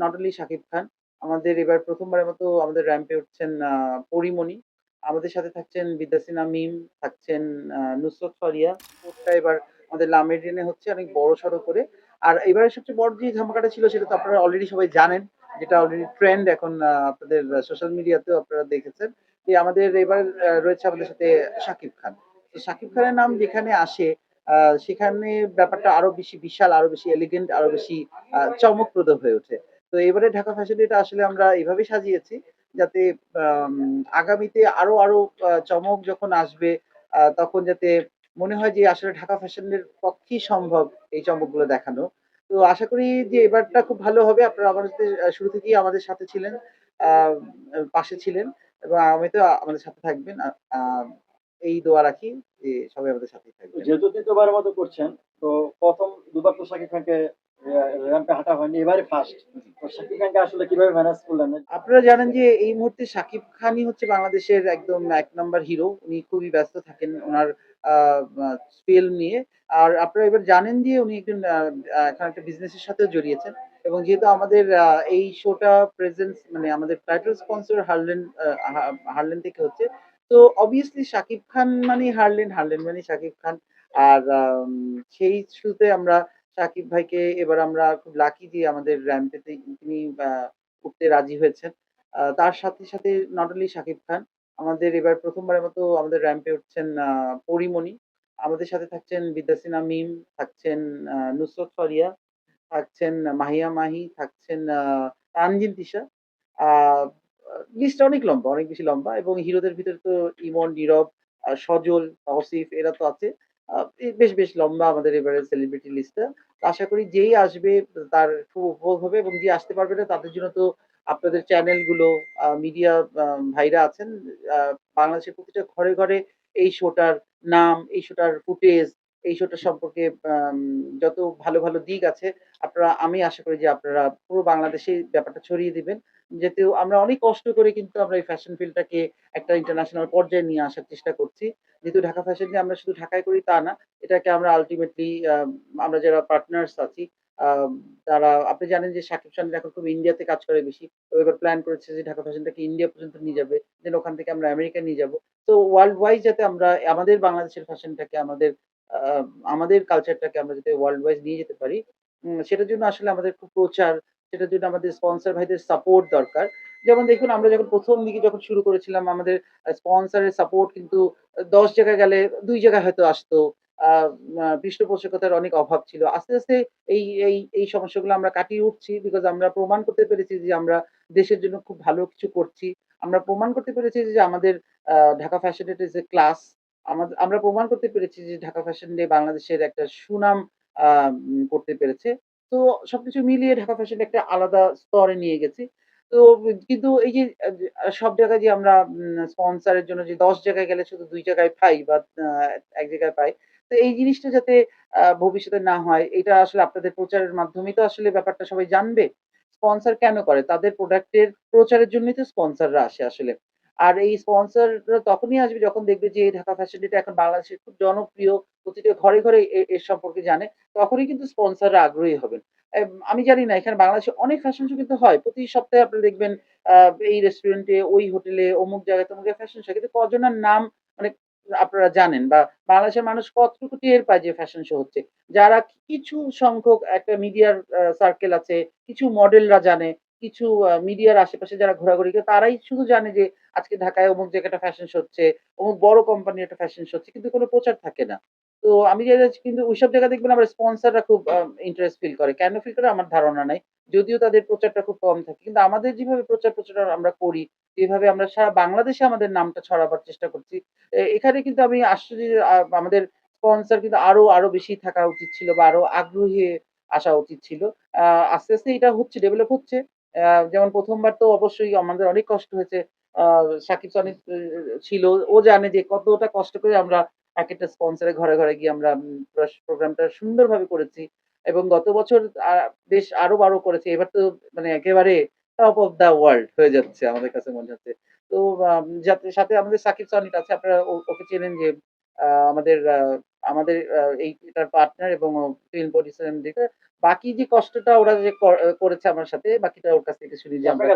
Not only Shakib Khan, আমাদের এবার প্রথমবারের মতো আমাদের র‍্যাম্পে উঠছেন পরীমণি। আমাদের সাথে থাকছেন বিদ্যাসিনা মিম, থাকছেন নুসরাত ফারিয়া। স্পোর্টসটা এবার আমাদের লা মেরিডিয়ানে হচ্ছে অনেক বড়সড় করে। আর এবারের সবচেয়ে বড় যে ধামাকাটা ছিল সেটা তো আপনারা অলরেডি সবাই জানেন। যেটা অলরেডি ট্রেন্ড এখন আপনাদের সোশ্যাল মিডিয়াতেও আপনারা দেখেছেন। যে আমাদের এবার রয়েছে আমাদের সাথে শাকিব খান। তো শাকিব খানের নাম যেখানে আসে সেখানে ব্যাপারটা আরও বেশি বিশাল, আরও বেশি এলিগেন্ট, আরও বেশি চমকপ্রদ হয়ে ওঠে। তো এবারে ঢাকা ফ্যাশন ডেটা আসলে আমরা এভাবেই সাজিয়েছি যাতে আম আগামীতে আরও, আরও চমক যখন আসবে তখন যাতে মনে হয় যে আসলে ঢাকা ফ্যাশনের পক্ষেই সম্ভব এই চমকগুলো দেখানো। তো আশা করি যে এবারটা খুব ভালো হবে। আপনারা আমাদের শুরু থেকেই আমাদের সাথে ছিলেন, পাশে ছিলেন এবং আগামীতেও আমাদের সাথে থাকবেন। এই দোয়া রাখি যে সবাই আমাদের সাথেই থাকবেন। যেহেতু ৩য় বারের মতো করছেন, তো ১ম দুবার তো শাকিব খানকে র‍্যাম্পে হাঁটা হয়নি। এবারে ফার্স্ট। তো শাকিব খানকে আসলে কীভাবে ম্যানেজ করলেন? আপনারা জানেন যে এই মুহূর্তে শাকিব খানই হচ্ছে বাংলাদেশের একদম ১ নাম্বার হিরো। উনি খুবই ব্যস্ত থাকেন আ ফিল্ম নিয়ে। আর আপনারা এবার জানেন যে উনি একজন এখন একটা বিজনেস এর সাথেও জড়িয়েছেন। এবং যেহেতু আমাদের এই শোটা প্রেজেন্স মানে আমাদের টাইটেল স্পন্সর হারল্যান্ড আ হা হারল্যান্ড থেকে হচ্ছে। তো অবভিয়াসলি শাকিব খান মানেই হারলেন হারলেন মানেই শাকিব খান। আর সেই থ্রুতে আমরা শাকিব ভাইকে এবার আমরা খুব লাকি যে আমাদের র‍্যাম্পে তে তিনি উঠতে রাজি হয়েছেন। তার সাথে, সাথে নট অনলি শাকিব খান, আমাদের এবার প্রথমবারের মতো আমাদের র‍্যাম্পে উঠছেন পরীমণি। আমাদের সাথে থাকছেন বিদ্যাসিনা মিম, থাকছেন নুসরাত ফারিয়া, থাকছেন মাহিয়া মাহি, থাকছেন তানজিন তিশা। লিস্টটা অনেক লম্বা, অনেক বেশি লম্বা এবং হিরোদের ভিতরে তো ইমন, নীরব, সজল, তৌসিফ এরা তো আছে। বেশ, বেশ লম্বা আমাদের এবারের সেলিব্রিটি লিস্টটা। আশা করি যেই আসবে তার খুব উপভোগ হবে এবং যে আসতে পারবে না তাদের জন্য তো আপনাদের চ্যানেলগুলো মিডিয়া ভাইরা আছেন। বাংলাদেশের প্রতিটা ঘরে, ঘরে এই শোটার নাম, এই শোটার ফুটেজ, এই শোটা সম্পর্কে যত ভালো, ভালো দিক আছে আপনারা আমি আশা করি যে আপনারা পুরো বাংলাদেশে ব্যাপারটা ছড়িয়ে দিবেন। যেহেতু আমরা অনেক কষ্ট করে কিন্তু আমরা এই ফ্যাশন ফিল্ডটাকে একটা ইন্টারন্যাশনাল পর্যায়ে নিয়ে আসার চেষ্টা করছি। যেহেতু ঢাকা ফ্যাশন ডে আমরা শুধু ঢাকায় করি তা না। এটাকে আমরা আল্টিমেটলি আমরা যারা পার্টনার্স আছি তারা আপনি জানেন যে শাকিব খান এখন খুব ইন্ডিয়াতে কাজ করে বেশি। তো এবার প্ল্যান করেছে যে ঢাকা ফ্যাশনটাকে ইন্ডিয়া পর্যন্ত নিয়ে যাবে। দেন ওখান থেকে আমরা আমেরিকা নিয়ে যাব। তো ওয়ার্লড ওয়াইজ যাতে আমরা আমাদের বাংলাদেশের ফ্যাশনটাকে আমাদের আমাদের কালচারটাকে আমরা যাতে ওয়ার্ল্ড ওয়াইজ নিয়ে যেতে পারি। সেটার জন্য আসলে আমাদের খুব প্রচার, সেটার জন্য আমাদের স্পন্সর ভাইদের সাপোর্ট দরকার। যেমন দেখুন আমরা যখন প্রথম দিকে যখন শুরু করেছিলাম আমাদের স্পন্সরের সাপোর্ট কিন্তু ১০ জায়গায় গেলে দুই জায়গায় হয়তো আসতো। পৃষ্ঠপোষকতার অনেক অভাব ছিল। আস্তে, আস্তে এই এই এই সমস্যাগুলো আমরা কাটিয়ে উঠছি বিকজ আমরা প্রমাণ করতে পেরেছি যে আমরা দেশের জন্য খুব ভালো কিছু করছি। আমরা প্রমাণ করতে পেরেছি যে আমাদের Dhaka fashion day is a class. আমাদ, আমরা প্রমাণ করতে পেরেছি যে ঢাকা ফ্যাশন ডে বাংলাদেশের একটা সুনাম করতে পেরেছে। তো সবকিছু মিলিয়ে ঢাকা ফ্যাশন একটা আলাদা স্তরে নিয়ে গেছি। তো কিন্তু এই যে সব জায়গায় যে আমরা স্পন্সরের জন্য যে ১০ জায়গায় গেলে শুধু দুই জায়গায় পাই বা ১ জায়গায় পাই। তো এই জিনিসটা যাতে ভবিষ্যতে না হয়, এটা আসলে আপনাদের প্রচারের মাধ্যমেই তো আসলে ব্যাপারটা সবাই জানবে। স্পন্সর কেন করে? তাদের প্রোডাক্টের প্রচারের জন্যই তো স্পন্সররা আসে আসলে। আর এই স্পন্সররা তখনই আসবে যখন দেখবে যে ঢাকা ফ্যাশন ডেটা এখন বাংলাদেশের খুব জনপ্রিয়। প্রতিটা ঘরে, ঘরে এর সম্পর্কে জানে। তখনই কিন্তু স্পন্সররা আগ্রহী হবেন। আমি জানি না এখানে বাংলাদেশে অনেক ফ্যাশন শো কিন্তু হয়। প্রতি সপ্তাহে আপনি দেখবেন এই রেস্টুরেন্টে, ওই হোটেলে, অমুক জায়গায়, তমুক ফ্যাশন শো। কিন্তু কজনের নাম মানে আপনারা জানেন বা বাংলাদেশের মানুষ কতটুকু টের পায় যে ফ্যাশন শো হচ্ছে। যারা কিছু সংখ্যক একটা মিডিয়ার সার্কেল আছে, কিছু মডেলরা জানে, কিছু মিডিয়ার আশেপাশে যারা ঘোরাঘুরি করে তারাই শুধু জানে যে আজকে ঢাকায় অমুক জায়গায় একটা ফ্যাশন শো হচ্ছে, অমুক বড় কোম্পানির একটা ফ্যাশন শো হচ্ছে। কিন্তু কোনো প্রচার থাকে না। তো আমি কিন্তু ওইসব জায়গা দেখবেন আমরা স্পন্সররা খুব ইন্টারেস্ট ফিল করে। কেন ফিল করে আমার ধারণা নাই। যদিও তাদের প্রচারটা খুব কম থাকে। কিন্তু আমাদের যেভাবে প্রচার প্রচারণা আমরা করি, যেভাবে আমরা সারা বাংলাদেশে আমাদের নামটা ছড়াবার চেষ্টা করছি। এখানে কিন্তু আমি আশ্চর্য আমাদের স্পন্সর কিন্তু আরও, আরও বেশি থাকা উচিত ছিল বা আরও আগ্রহী আসা উচিত ছিল। আস্তে, আস্তে এটা হচ্ছে ডেভেলপ হচ্ছে। যেমন প্রথমবার তো অবশ্যই আমাদের অনেক কষ্ট হয়েছে। সাকিব এ ছিল। ও জানে যে কতটা কষ্ট করে আমরা একেকটা স্পন্সরের ঘরে, ঘরে গিয়ে আমরা প্রোগ্রামটা সুন্দরভাবে করেছি। এবং গত বছর বেশ আরও বারো করেছি। এবার তো মানে একেবারে টপ অফ দ্যা ওয়ার্ল্ড হয়ে যাচ্ছে আমাদের কাছে মনে হচ্ছে। তো যাতে সাথে আমাদের সাকিব সনিক আছে। আপনারা ওকে চেনেন যে আমাদের আমাদের এই পার্টনার এবং ফিল্ম প্রডিউসার। বাকি যে কষ্টটা ওরা যে করেছে আমার সাথে বাকিটা ওর কাছ থেকে শুনি যে আমরা